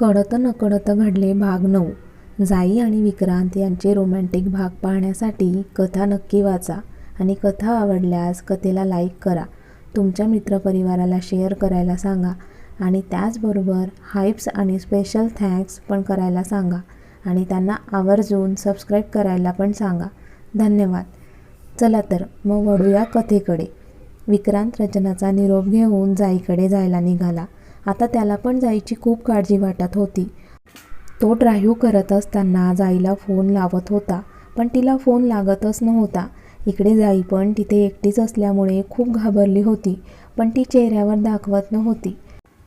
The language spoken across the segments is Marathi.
कळत नकळत घडले भाग नऊ. जाई आणि विक्रांत यांचे रोमॅन्टिक भाग पाहण्यासाठी कथा नक्की वाचा आणि कथा आवडल्यास कथेला लाईक करा. तुमच्या मित्रपरिवाराला शेअर करायला सांगा आणि त्याचबरोबर हाईप्स आणि स्पेशल थँक्स पण करायला सांगा आणि त्यांना आवर्जून सबस्क्राईब करायला पण सांगा. धन्यवाद. चला तर मग वळूया कथेकडे. विक्रांत रचनाचा निरोप घेऊन जाईकडे जायला निघाला. आता त्याला पण जाईची खूप काळजी वाटत होती. तो ड्राईव्ह करत असताना जाईला फोन लावत होता पण तिला फोन लागतच नव्हता. इकडे जाई पण तिथे एकटीच असल्यामुळे खूप घाबरली होती पण ती चेहऱ्यावर दाखवत नव्हती.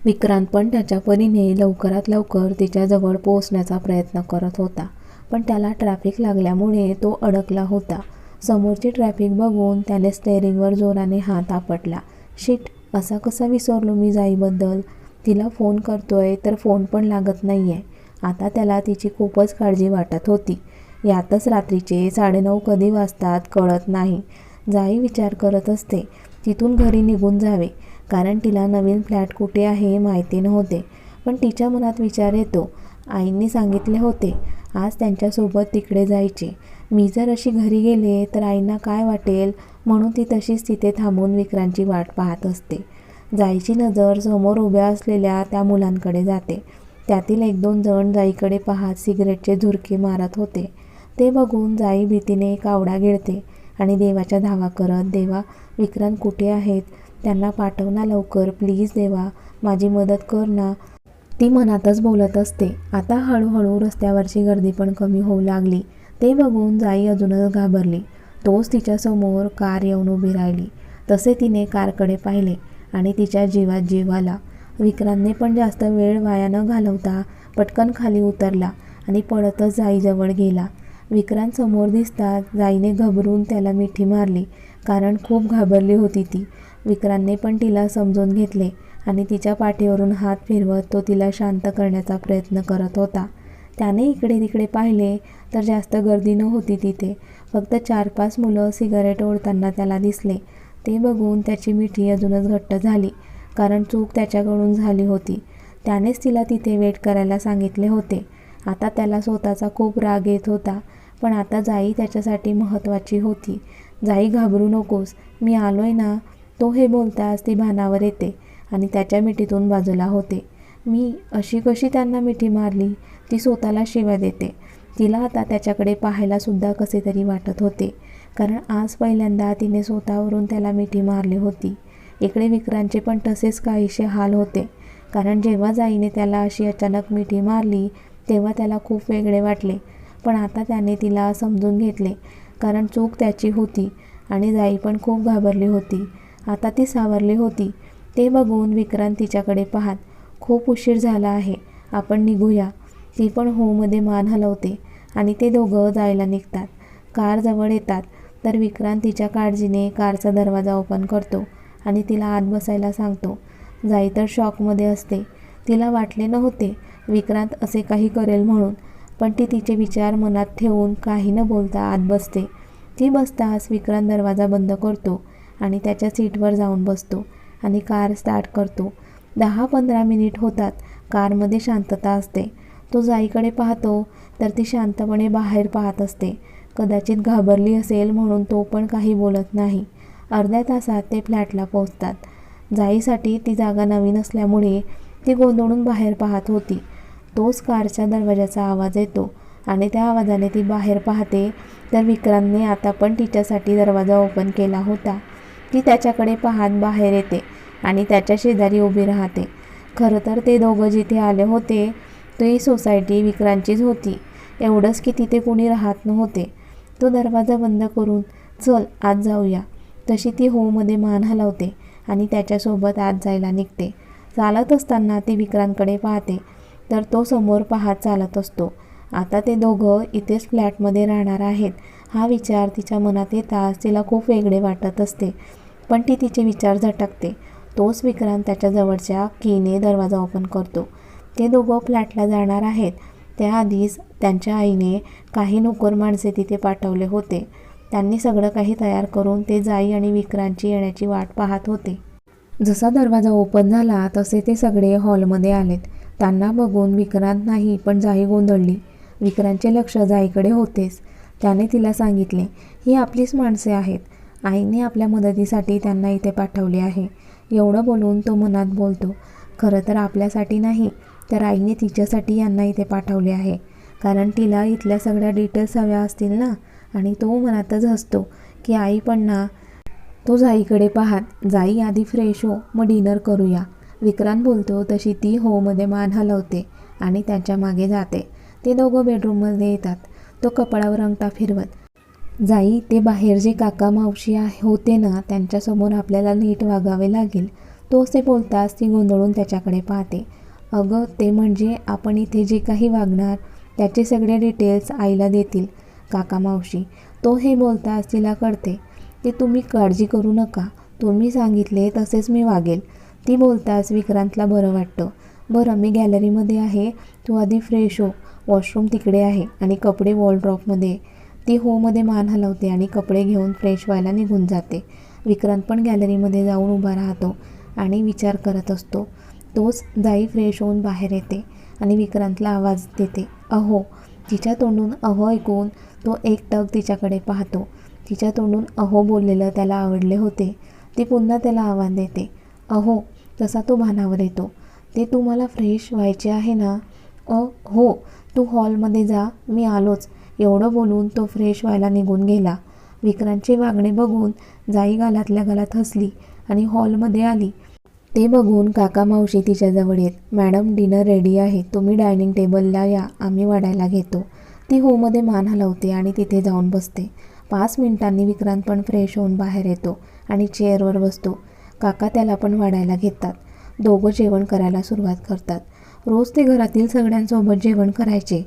विक्रांत पण त्याच्या परीने लवकरात लवकर तिच्याजवळ पोहोचण्याचा प्रयत्न करत होता पण त्याला ट्रॅफिक लागल्यामुळे तो अडकला होता. समोरची ट्रॅफिक बघून त्याने स्टेअरिंगवर जोराने हात आपटला. शिट असा कसा विसरलो मी जाईबद्दल? तिला फोन करतोय तर फोन पण लागत नाही आहे आता त्याला तिची खूपच काळजी वाटत होती. यातच रात्रीचे साडेनऊ कधी वाजतात कळत नाही. जाई विचार करत असते. तिथून घरी निघून जावे. कारण तिला नवीन फ्लॅट कुठे आहे माहिती नव्हते. पण तिच्या मनात विचार येतो. आईंनी सांगितले होते आज त्यांच्यासोबत तिकडे जायचे. मी जर अशी घरी गेले तर आईंना काय वाटेल? म्हणून ती तशीच तिथे थांबून विक्रांची वाट पाहत असते. जाईची नजर समोर उभ्या असलेल्या त्या मुलांकडे जाते. त्यातील एक दोन जण जाईकडे पाहत सिगरेटचे झुरके मारत होते. ते बघून जाई भीतीने कावडा गिळते आणि देवाच्या धावा करत देवा विक्रांत कुठे आहेत? त्यांना पाठव ना लवकर. प्लीज देवा माझी मदत कर ना. ती मनातच बोलत असते. आता हळूहळू रस्त्यावरची गर्दी पण कमी होऊ लागली. ते बघून जाई अजूनच घाबरली. तोच तिच्यासमोर कार येऊन उभी राहिली. तसे तिने कारकडे पाहिले. आणि तिच्या जीवात जीव आला विक्रांतने पण जास्त वेळ वाया न घालवता पटकन खाली उतरला आणि पडतच जाईजवळ गेला. विक्रांत समोर दिसता जाईने घबरून त्याला मिठी मारली कारण खूप घाबरली होती ती. विक्रांतने पण तिला समजून घेतले आणि तिच्या पाठीवरून हात फिरवत तो तिला शांत करण्याचा प्रयत्न करत होता. त्याने इकडे तिकडे पाहिले तर जास्त गर्दी नव्हती तिथे. फक्त चार पाच मुलं सिगारेट ओढताना त्याला दिसले. ते बघून त्याची मिठी अजूनच घट्ट झाली कारण चूक त्याच्याकडून झाली होती. त्यानेच तिला तिथे वेट करायला सांगितले होते. आता त्याला स्वतःचा खूप राग येत होता पण आता जाई त्याच्यासाठी महत्त्वाची होती. जाई घाबरू नकोस. मी आलोय ना. तो हे बोलताच ती भानावर येते आणि त्याच्या मिठीतून बाजूला होते. मी अशी कशी त्यांना मिठी मारली? ती स्वतःला शिव्या देते. तिला आता त्याच्याकडे पाहायला सुद्धा कसे तरी वाटत होते. कारण आज पहिल्यांदा तिने स्वतःवरून त्याला मिठी मारली होती. इकडे विक्रांतचे पण तसेच काहीसे हाल होते. कारण जेव्हा जाईने त्याला अशी अचानक मिठी मारली तेव्हा त्याला खूप वेगळे वाटले. पण आता त्याने तिला समजून घेतले. कारण चूक त्याची होती आणि जाई पण खूप घाबरली होती. आता ती सावरली होती. ते बघून विक्रांत तिच्याकडे पाहत खूप उशीर झाला आहे. आपण निघूया. ती पण होमध्ये मान हलवते आणि ते दोघं जायला निघतात. कार जवळ येतात. तर विक्रांत तिच्या काळजीने कारचा दरवाजा ओपन करतो आणि तिला आत बसायला सांगतो. जाई तर शॉकमध्ये असते. तिला वाटले नव्हते विक्रांत असे काही करेल म्हणून पण ती तिचे विचार मनात ठेवून काही न बोलता आत बसते. ती बसताच विक्रांत दरवाजा बंद करतो आणि त्याच्या सीटवर जाऊन बसतो आणि कार स्टार्ट करतो. दहा पंधरा मिनिट होतात. कारमध्ये शांतता असते. तो जाईकडे पाहतो तर ती शांतपणे बाहेर पाहत असते. कदाचित घाबरली असेल म्हणून तो पण काही बोलत नाही. अर्ध्या तासात ते फ्लॅटला पोहोचतात. जाईसाठी ती जागा नवीन असल्यामुळे ती गोंधळून बाहेर पाहत होती. तोच कारच्या दरवाजाचा आवाज येतो आणि त्या आवाजाने ती बाहेर पाहते तर विक्रांतने आता पण तिच्यासाठी दरवाजा ओपन केला होता. ती त्याच्याकडे पाहत बाहेर येते आणि त्याच्या शेजारी उभी राहते. खरं तर ते दोघं जिथे आले होते ती सोसायटी विक्रांतचीच होती. एवढंच की तिथे कोणी राहत नव्हते. तो दरवाजा बंद करून चल आत जाऊया. तशी ती होमध्ये मान हलवते आणि त्याच्यासोबत आत जायला निघते. चालत असताना ती विक्रांतकडे पाहते तर तो समोर पाहत चालत असतो. आता ते दोघं इथेच फ्लॅटमध्ये राहणार आहेत. हा विचार तिच्या मनात येताच तिला खूप वेगळे वाटत असते पण ती तिचे विचार झटकते. तोच विक्रांत त्याच्या जवळच्या कीने दरवाजा ओपन करतो. ते दोघं फ्लॅटला जाणार आहेत. त्याआधीच त्यांच्या आईने काही नोकर माणसे तिथे पाठवले होते. त्यांनी सगळं काही तयार करून ते जाई आणि विक्रांतची येण्याची वाट पाहत होते. जसा दरवाजा ओपन झाला तसे ते सगळे हॉलमध्ये आलेत. त्यांना बघून विक्रांत नाही पण जाई गोंधळली. विक्रांतचे लक्ष जाईकडे होतेच. त्याने तिला सांगितले ही आपलीच माणसे आहेत. आईने आपल्या मदतीसाठी त्यांना इथे पाठवले आहे. एवढं बोलून तो मनात बोलतो खरं तर आपल्यासाठी नाही तर आईने तिच्यासाठी यांना इथे पाठवले आहे. कारण तिला इथल्या सगळ्या डिटेल्स हव्या असतील ना? आणि तो मनातच हसतो की आई पण ना तो जाईकडे पाहात. जाई आधी फ्रेश हो मग डिनर करूया. विक्रांत बोलतो तशी ती होमध्ये मान हलवते आणि त्याच्यामागे जाते. ते दोघं बेडरूममध्ये येतात. तो कपाळावर अंगठा फिरवत जाई ते बाहेर जे काका मावशी आहे होते ना त्यांच्यासमोर आपल्याला नीट वागावे लागेल. तो असे बोलताच ती गोंधळून त्याच्याकडे पाहते. अगं ते म्हणजे आपण इथे जे काही वागणार त्याचे सगळे डिटेल्स आईला देतील काका मावशी. तो हे बोलताच तिला कळते ते तुम्ही काळजी करू नका. तुम्ही सांगितले तसेच मी वागेल. ती बोलताच विक्रांतला बरं वाटतं. बरं मी गॅलरीमध्ये आहे. तू आधी फ्रेश हो. वॉशरूम तिकडे आहे आणि कपडे वॉलड्रॉपमध्ये ती होमध्ये मान हलवते आणि कपडे घेऊन फ्रेश व्हायला निघून जाते. विक्रांत पण गॅलरीमध्ये जाऊन उभा राहतो आणि विचार करत असतो. तोच जाई फ्रेश होऊन बाहेर येते आणि विक्रांतला आवाज देते अहो तिच्या तोंडून अहो ऐकून तो एक टक तिच्याकडे पाहतो. तिच्या तोंडून अहो बोललेलं त्याला आवडले होते. ती पुन्हा त्याला आव्हान देते अहो तसा तो भानावर येतो. ते तुम्हाला फ्रेश व्हायचे आहे ना? अ हो तू हॉलमध्ये जा मी आलोच. एवढं बोलून तो फ्रेश व्हायला निघून गेला. विक्रांतचे वागणे बघून जाई गालातल्या गालात हसली आणि हॉलमध्ये आली. ते बघून काका मावशी तिच्याजवळ येत मॅडम डिनर रेडी आहे तुम्ही डायनिंग टेबलला या आम्ही वाढायला घेतो. ती होमध्ये मान हलवते आणि तिथे जाऊन बसते. पाच मिनिटांनी विक्रांत पण फ्रेश होऊन बाहेर येतो आणि चेअरवर बसतो. काका त्याला पण वाढायला घेतात. दोघं जेवण करायला सुरुवात करतात. रोज ते घरातील सगळ्यांसोबत जेवण करायचे.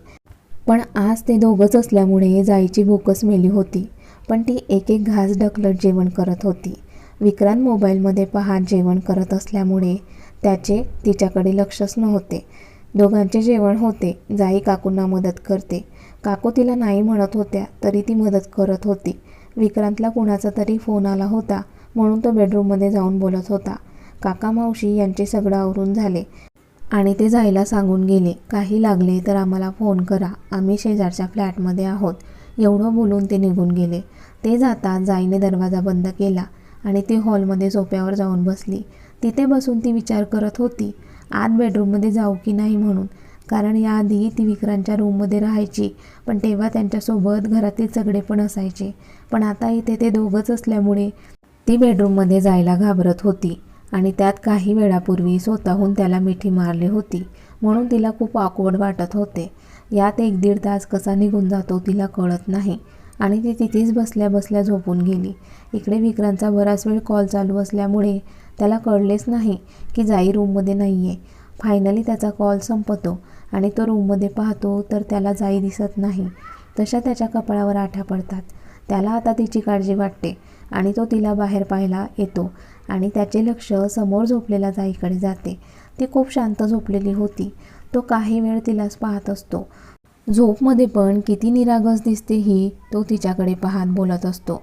पण आज ते दोघंच असल्यामुळे जाईची भूकच मेली होती. पण ती एक एक घास ढकलत जेवण करत होती. विक्रांत मोबाईलमध्ये पाहत जेवण करत असल्यामुळे त्याचे तिच्याकडे लक्षच नव्हते. दोघांचे जेवण होते. जाई काकूंना मदत करते. काकू तिला नाही म्हणत होत्या तरी ती मदत करत होती. विक्रांतला कुणाचा तरी फोन आला होता म्हणून तो बेडरूममध्ये जाऊन बोलत होता. काका मावशी यांचे सगळं आवरून झाले आणि ते जायला सांगून गेले काही लागले तर आम्हाला फोन करा. आम्ही शेजारच्या फ्लॅटमध्ये आहोत. एवढं बोलून ते निघून गेले. ते जाता जाईने दरवाजा बंद केला. आणि ती हॉलमध्ये सोफ्यावर जाऊन बसली. तिथे बसून ती विचार करत होती आत बेडरूममध्ये जाऊ की नाही म्हणून. कारण याआधी ती विक्रांतच्या रूममध्ये राहायची पण तेव्हा त्यांच्यासोबत घरातील सगळे पण असायचे. पण आता इथे ते दोघंच असल्यामुळे ती बेडरूममध्ये जायला घाबरत होती आणि त्यात काही वेळापूर्वी स्वतःहून त्याला मिठी मारली होती म्हणून तिला खूप ऑकवर्ड वाटत होते. यात एक दीड तास कसा निघून जातो तिला कळत नाही. आणि ती तिथेच बसल्या बसल्या झोपून गेली. इकडे विक्रांतचा बराच वेळ कॉल चालू असल्यामुळे त्याला कळलेच नाही की जाई रूममध्ये नाही आहे फायनली त्याचा कॉल संपतो आणि तो रूममध्ये पाहतो तर त्याला जाई दिसत नाही. तशा त्याच्या कपाळावर आठ्या पडतात. त्याला आता तिची काळजी वाटते आणि तो तिला बाहेर पाहायला येतो आणि त्याचे लक्ष समोर झोपलेल्या जाईकडे जाते. ती खूप शांत झोपलेली होती. तो काही वेळ तिलाच पाहत असतो. झोपमध्ये पण किती निरागस दिसते ही तो तिच्याकडे पाहत बोलत असतो.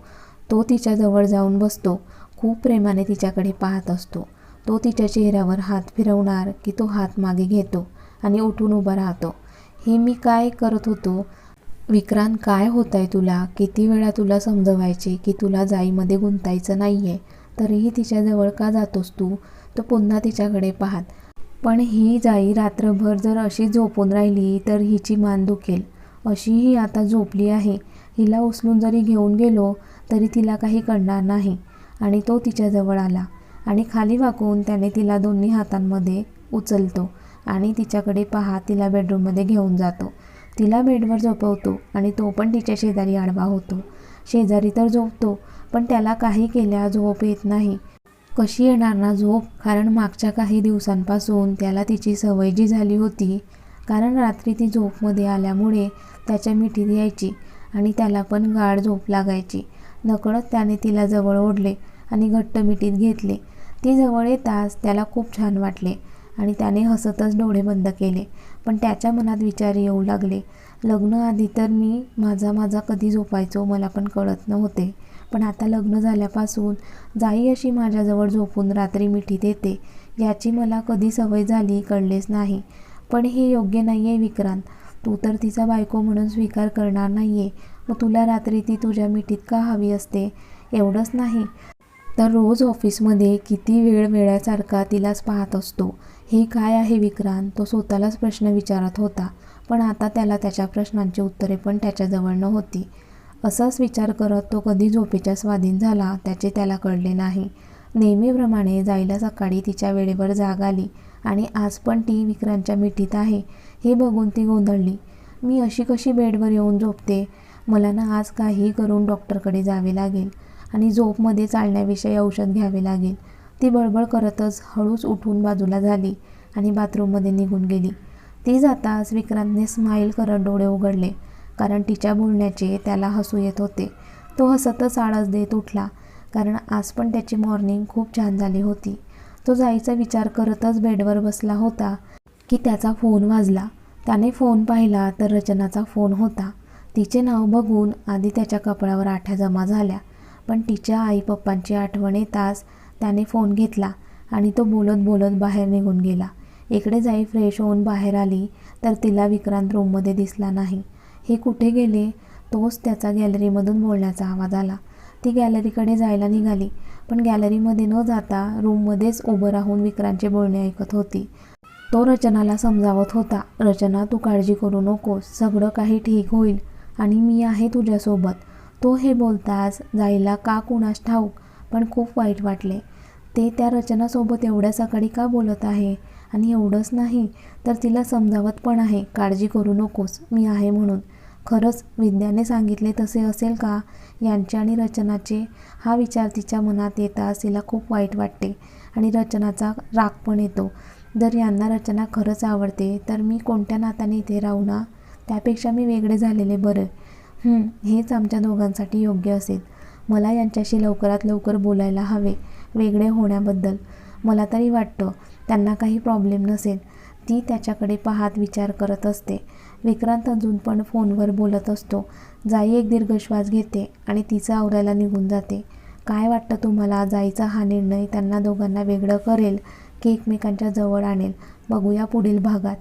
तो तिच्याजवळ जाऊन बसतो. खूप प्रेमाने तिच्याकडे पाहत असतो. तो तिच्या चेहऱ्यावर हात फिरवणार की तो हात मागे घेतो आणि उठून उभा राहतो. हे मी काय करत होतो? विक्रांत काय होत आहे तुला? किती वेळा तुला समजवायचे की तुला जाईमध्ये गुंतायचं नाही आहे तरीही तिच्याजवळ का जातोस तू? तो पुन्हा तिच्याकडे पाहत पण ही जाई रात्रभर जर अशी झोपून राहिली तर हिची मान दुखेल. अशी ही आता झोपली आहे. हिला उचलून जरी घेऊन गेलो तरी तिला काही कळणार नाही. आणि तो तिच्याजवळ आला आणि खाली वाकून त्याने तिला दोन्ही हातांमध्ये उचलतो आणि तिच्याकडे पहा तिला बेडरूममध्ये घेऊन जातो. तिला बेडवर झोपवतो आणि तो पण तिच्या शेजारी आडवा होतो. शेजारी तर झोपतो पण त्याला काही केल्या झोप येत नाही. कशी येणार ना झोप? कारण मागच्या काही दिवसांपासून त्याला तिची सवय जी झाली होती कारण रात्री ती झोपमध्ये आल्यामुळे त्याच्या मिठीत यायची आणि त्याला पण गाढ झोप लागायची. नकळत त्याने तिला जवळ ओढले आणि घट्ट मिठीत घेतले. ती जवळ येताच त्याला खूप छान वाटले आणि त्याने हसतच डोळे बंद केले. पण त्याच्या मनात विचार येऊ लागले. लग्न आधी तर मी माझा माझा कधी झोपायचो मला पण कळत नव्हते. पण आता लग्न झाल्यापासून जाई अशी माझ्याजवळ झोपून रात्री मिठीत येते याची मला कधी सवय झाली कळलेच नाही. पण हे योग्य नाही आहे विक्रांत. तू तर तिचा बायको म्हणून स्वीकार करणार नाही आहे मग तुला रात्री ती तुझ्या मिठीत का हवी असते? एवढंच नाही. तर रोज ऑफिसमध्ये किती वेळ वेळासारखा तिलाच पाहत असतो. हे काय आहे विक्रांत? तो स्वतःलाच प्रश्न विचारत होता. पण आता त्याला त्याच्या प्रश्नांची उत्तरे पण त्याच्याजवळ नव्हती. असाच विचार करत तो कधी झोपेच्या स्वाधीन झाला त्याचे त्याला कळले नाही. नेहमीप्रमाणे जायला सकाळी तिच्या वेळेवर जाग आली आणि आज पण ती विक्रांतच्या मिठीत आहे हे बघून ती गोंधळली. मी अशी कशी बेडवर येऊन झोपते? मला ना आज काहीही करून डॉक्टरकडे जावे लागेल आणि झोपमध्ये चालण्याविषयी औषध घ्यावे लागेल. ती बळबळ करतच हळूच उठून बाजूला झाली आणि बाथरूममध्ये निघून गेली. ती जाताच विक्रांतने स्माईल करत डोळे उघडले. कारण तिच्या बोलण्याचे त्याला हसू येत होते. तो हसतच आळस देत उठला कारण आज पण त्याची मॉर्निंग खूप छान झाली होती. तो जायचा विचार करतच बेडवर बसला होता की त्याचा फोन वाजला. त्याने फोन पाहिला तर रचनाचा फोन होता. तिचे नाव बघून आधी त्याच्या कपड्यावर आठ्या जमा झाल्या पण तिच्या आई पप्पांची आठवण येताच त्याने फोन घेतला आणि तो बोलत बोलत बाहेर निघून गेला. इकडे जाई फ्रेश होऊन बाहेर आली तर तिला विक्रांत रूममध्ये दिसला नाही. हे कुठे गेले? तोच त्याचा गॅलरीमधून बोलण्याचा आवाज आला. ती गॅलरीकडे जायला निघाली पण गॅलरीमध्ये न जाता रूममध्येच उभं राहून विक्रांतचे बोलणे ऐकत होती. तो रचनाला समजावत होता रचना तू काळजी करू नकोस सगळं काही ठीक होईल आणि मी आहे तुझ्यासोबत. तो हे बोलताच जायला का कुणास ठाऊक पण खूप वाईट वाटले. ते त्या रचनासोबत एवढ्या सकाळी का बोलत आहे? आणि एवढंच नाही तर तिला समजावत पण आहे काळजी करू नकोस मी आहे म्हणून. खरंच विद्याने सांगितले तसे असेल का? यांचे आणि रचनाचे? हा विचार तिच्या मनात येताच तिला खूप वाईट वाटते आणि रचनाचा राग पण येतो. जर यांना रचना खरंच आवडते तर मी कोणत्या नात्याने इथे राहू ना? त्यापेक्षा मी वेगळे झालेले बरं. हेच आमच्या दोघांसाठी योग्य असेल. मला यांच्याशी लवकरात लवकर बोलायला हवे वेगळे होण्याबद्दल. मला तरी वाटतं त्यांना काही प्रॉब्लेम नसेल. ती त्याच्याकडे पाहत विचार करत असते. विक्रांत अजून पण फोनवर बोलत असतो. जाई एक दीर्घ श्वास घेते आणि तिचं आवरायला निघून जाते. काय वाटतं तुम्हाला? जाईचा हा निर्णय त्यांना दोघांना वेगळं करेल की एकमेकांच्या जवळ आणेल? बघूया पुढील भागात.